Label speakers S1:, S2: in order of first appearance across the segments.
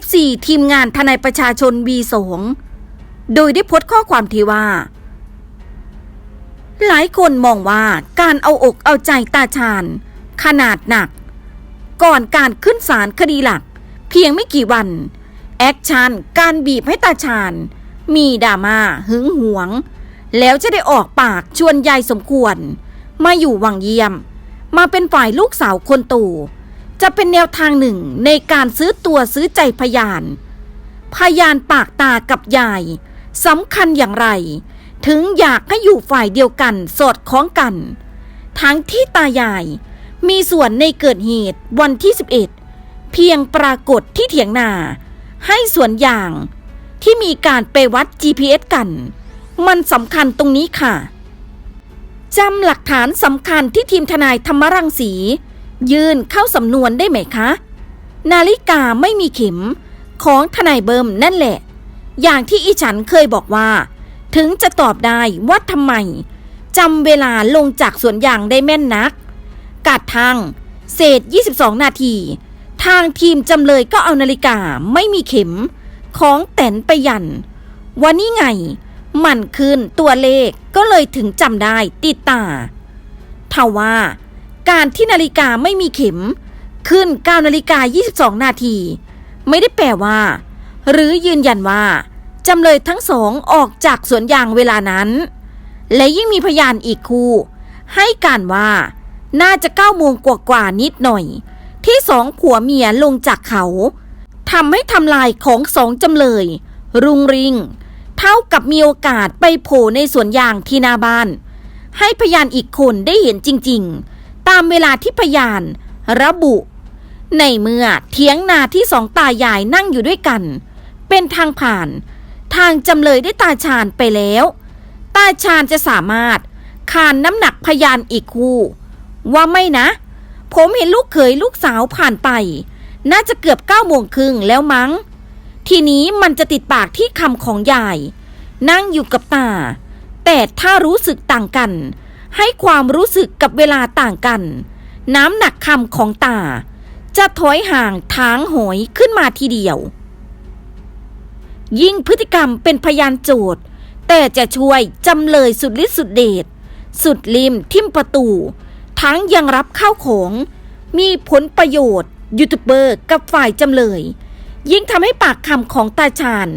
S1: FC ทีมงานทนายประชาชน V2 โดยได้โพสต์ข้อความที่ว่า หลายคนมองว่าการเอาอกเอาใจตาชาญ ขนาดหนัก ก่อนการขึ้นศาลคดีหลัก เพียงไม่กี่วัน แอคชั่นการบีบให้ตาชาญ มีดราม่าหึงหวง แล้วจะได้ออกปากชวนยายสมควร มาอยู่วังเยี่ยม มาเป็นฝ่ายลูกสาวคนโต จะเป็นแนวทางหนึ่งในการซื้อตัวซื้อใจพยาน พยานปากตากับยายสำคัญอย่างไร ถึงอยากให้อยู่ฝ่ายเดียวกันสอดคล้องกัน ทั้งที่ตายายมีส่วนในเกิดเหตุวันที่ 11 เพียงปรากฏที่เถียงนา ให้ส่วนอย่างที่มีการไปวัด GPS กัน มันสำคัญตรงนี้ค่ะจำหลักฐานสำคัญที่ทีมทนายธรรมรังสี ยื่นเข้าสำนวนได้ไหมคะ นาฬิกาไม่มีเข็ม ของทนายเบิมนั่นแหละ อย่างที่อีฉันเคยบอกว่า ถึงจะตอบได้ว่าทำไมจำเวลาลงจากสวนยางได้แม่นนักกาดทางเศษ 22 นาที ทางทีมจำเลยก็เอานาฬิกาไม่มีเข็ม ของแตนไปยัน วันนี้ไง มันขึ้นตัวเลขก็เลยถึงจำได้ติดตาทว่า การที่นาฬิกาไม่มีเข็ม ขึ้น9นาฬิกา 22 นาที ไม่ได้แปลว่า หรือยืนยันว่าจำเลยทั้งสองออกจากสวนยางเวลานั้น และยิ่งมีพยานอีกคู่ ให้การว่าน่าจะ9โมงกว่าๆนิดหน่อย ที่สองผัวเมียลงจากเขาทำให้ทำลายของสองจำเลย รุงริง เท่ากับมีโอกาสไปโผล่ในสวนยางที่หน้าบ้าน ให้พยานอีกคนได้เห็นจริง ๆ ตามเวลาที่พยาน ระบุ ในเมื่อเถียงนาที่สองตายายนั่งอยู่ด้วยกัน เป็นทางผ่าน ทางจำเลยได้ตาชาญไปแล้ว ตาชาญจะสามารถขานน้ำหนักพยานอีกคู่ ว่าไม่นะ ผมเห็นลูกเขยลูกสาวผ่านไป น่าจะเกือบเก้าโมงครึ่งแล้วมั้ง ทีนี้มันจะติดปากที่คำของยาย นั่งอยู่กับตา แต่ถ้ารู้สึกต่างกัน ให้ความรู้สึกกับเวลาต่างกัน น้ำหนักคำของตา จะถอยห่างทางหอยขึ้นมาทีเดียว ยิ่งพฤติกรรมเป็นพยานโจทย์ แต่จะช่วยจำเลยสุดฤทธิ์สุดเดชสุดริมทิมประตู ทั้งยังรับข้าวของ มีผลประโยชน์ ยูทูบเบอร์กับฝ่ายจำเลย ยิ่งทำให้ปากคำของตาชาญ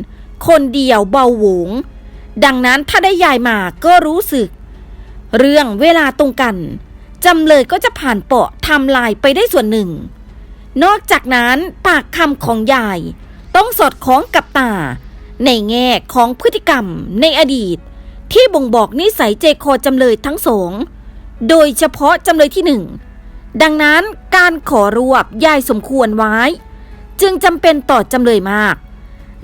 S1: คนเดียวเบาหวง ดังนั้นถ้าได้ยายมาก็รู้สึก เรื่องเวลาตรงกัน จำเลยก็จะผ่านเปาะทำลายไปได้ส่วนหนึ่ง นอกจากนั้นปากคำของยาย ต้องสอดคล้องกับตา ในแง่ของพฤติกรรมในอดีต ที่บ่งบอกนิสัยเจคอจำเลยทั้งสอง โดยเฉพาะจำเลยที่หนึ่ง ดังนั้นการขอรวบยายสมควรไว้ จึงจำเป็นต่อจำเลยมาก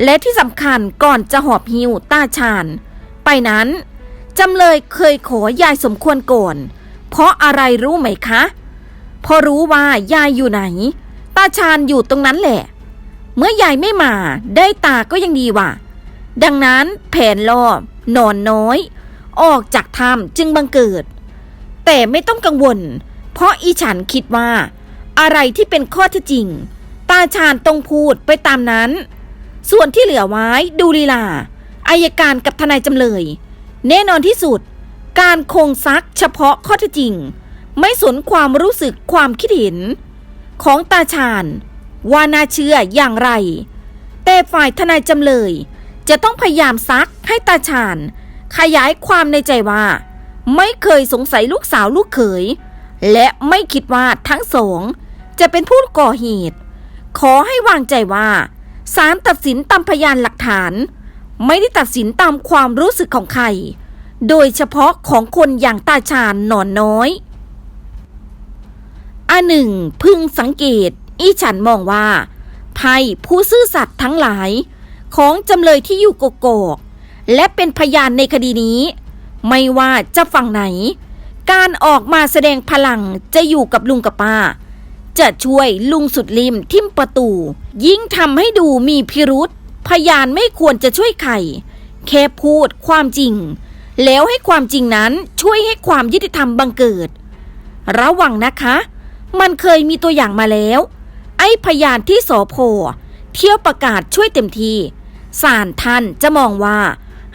S1: และที่สำคัญก่อนจะหอบหิวตาชาญไปนั้น จำเลยเคยขอยายสมควรก่อน เพราะอะไรรู้ไหมคะ พอรู้ว่ายายอยู่ไหน ตาชาญอยู่ตรงนั้นแหละ เมื่อยายไม่มาได้ตาก็ยังดีว่ะ ดังนั้นแผนล่อนอนน้อย ออกจากถ้ำจึงบังเกิด แต่ไม่ต้องกังวล เพราะอีฉันคิดว่า อะไรที่เป็นข้อเท็จจริง ตาชาญต้องพูดไปตามนั้น ส่วนที่เหลือไว้ดูลีลาอายการกับทนายจำเลย แน่นอนที่สุด การคงซักเฉพาะข้อเท็จจริง ไม่สนความรู้สึกความคิดเห็น ของตาชาญว่าน่าเชื่ออย่างไร แต่ฝ่ายทนายจำเลย จะต้องพยายามซักให้ตาชาญขยายความในใจว่า ไม่เคยสงสัยลูกสาวลูกเขย และไม่คิดว่าทั้งสอง จะเป็นผู้ก่อเหตุ ขอให้วางใจว่าศาลตัดสินตามพยานหลักฐาน ไม่ได้ตัดสินตามความรู้สึกของใคร โดยเฉพาะของคนอย่างตาชาญหนอนน้อยอันหนึ่ง พึงสังเกต อีฉันมองว่าไพ่ผู้ซื่อสัตย์ทั้งหลาย ของจำเลยที่อยู่กกอกและเป็นพยานในคดีนี้ ไม่ว่าจะฝั่งไหน การออกมาแสดงพลังจะอยู่กับลุงกับป้า จะช่วยลุงสุดริมทิมประตู ยิ่งทำให้ดูมีพิรุษ ยานไม่ควรจะช่วยใครแค่พูดความจริง แล้วให้ความจริงนั้นช่วยให้ความยุติธรรมบังเกิด ระวังนะคะ มันเคยมีตัวอย่างมาแล้ว ไอ้พยานที่สอพอเที่ยวประกาศช่วยเต็มทีศาลท่านจะมองว่า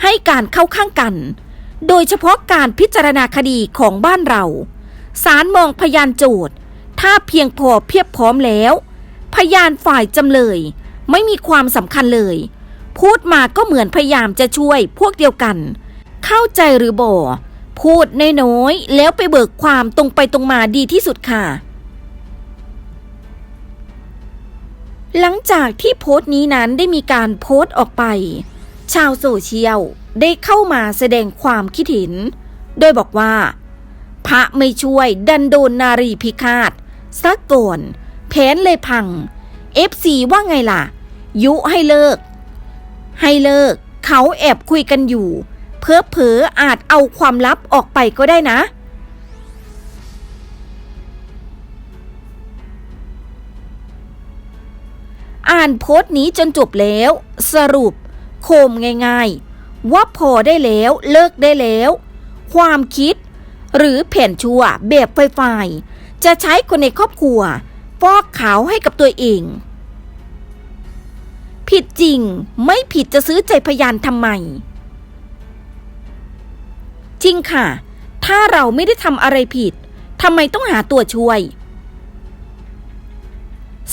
S1: ให้การเข้าข้างกัน โดยเฉพาะการพิจารณาคดีของบ้านเราศาลมองพยานโจทย์ ถ้าเพียงพอเพียบพร้อมแล้ว พยานฝ่ายจำเลย ไม่มีความสำคัญเลย พูดมาก็เหมือนพยายามจะช่วยพวกเดียวกัน เข้าใจหรือบ่พูดน้อยๆแล้วไปเบิกความตรงไปตรงมาดีที่สุดค่ะ หลังจากที่โพสต์นี้นั้นได้มีการโพสต์ออกไป ชาวโซเชียลได้เข้ามาแสดงความคิดเห็น โดยบอกว่า พระไม่ช่วยดันโดนนารีพิฆาตซักก่อนแผนเลยพัง FC ว่าไงล่ะ ยุให้เลิก ให้เลิก เขาแอบคุยกันอยู่ เพ้อเพออาจเอาความลับออกไปก็ได้นะ อ่านโพสต์นี้จนจบแล้ว สรุป โคมง่ายๆ ว่าพอได้แล้วเลิกได้แล้ว ความคิด หรือแผนชั่วแบบไฟไฟจะใช้คนในครอบครัวฟอกขาวให้กับตัวเอง ผิดจริง ไม่ผิดจะซื้อใจพยานทำไม จริงค่ะ ถ้าเราไม่ได้ทำอะไรผิดทำไมต้องหาตัวช่วย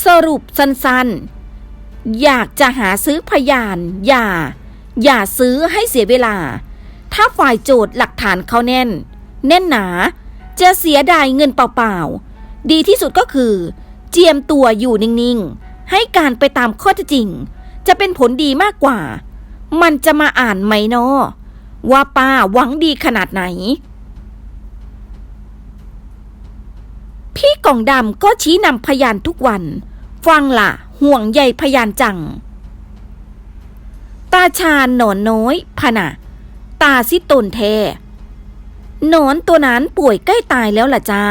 S1: สรุปสั้นๆ อยากจะหาซื้อพยาน อย่า อย่าซื้อให้เสียเวลา ถ้าฝ่ายโจทย์หลักฐานเขาแน่น แน่นหนา จะเสียดายเงินเปล่าๆ ดีที่สุดก็คือ เจียมตัวอยู่นิ่งๆ ให้การไปตามข้อเท็จจริง จะเป็นผลดีมากกว่า มันจะมาอ่านไหมนอว่าป้าหวังดีขนาดไหน พี่กล่องดำก็ชี้นำพยานทุกวัน ฟังล่ะ ห่วงใยพยานจัง ตาชาญหนอนน้อยพนะตาซิตนแทหนอนตัวนั้นป่วยใกล้ตายแล้วล่ะจ้า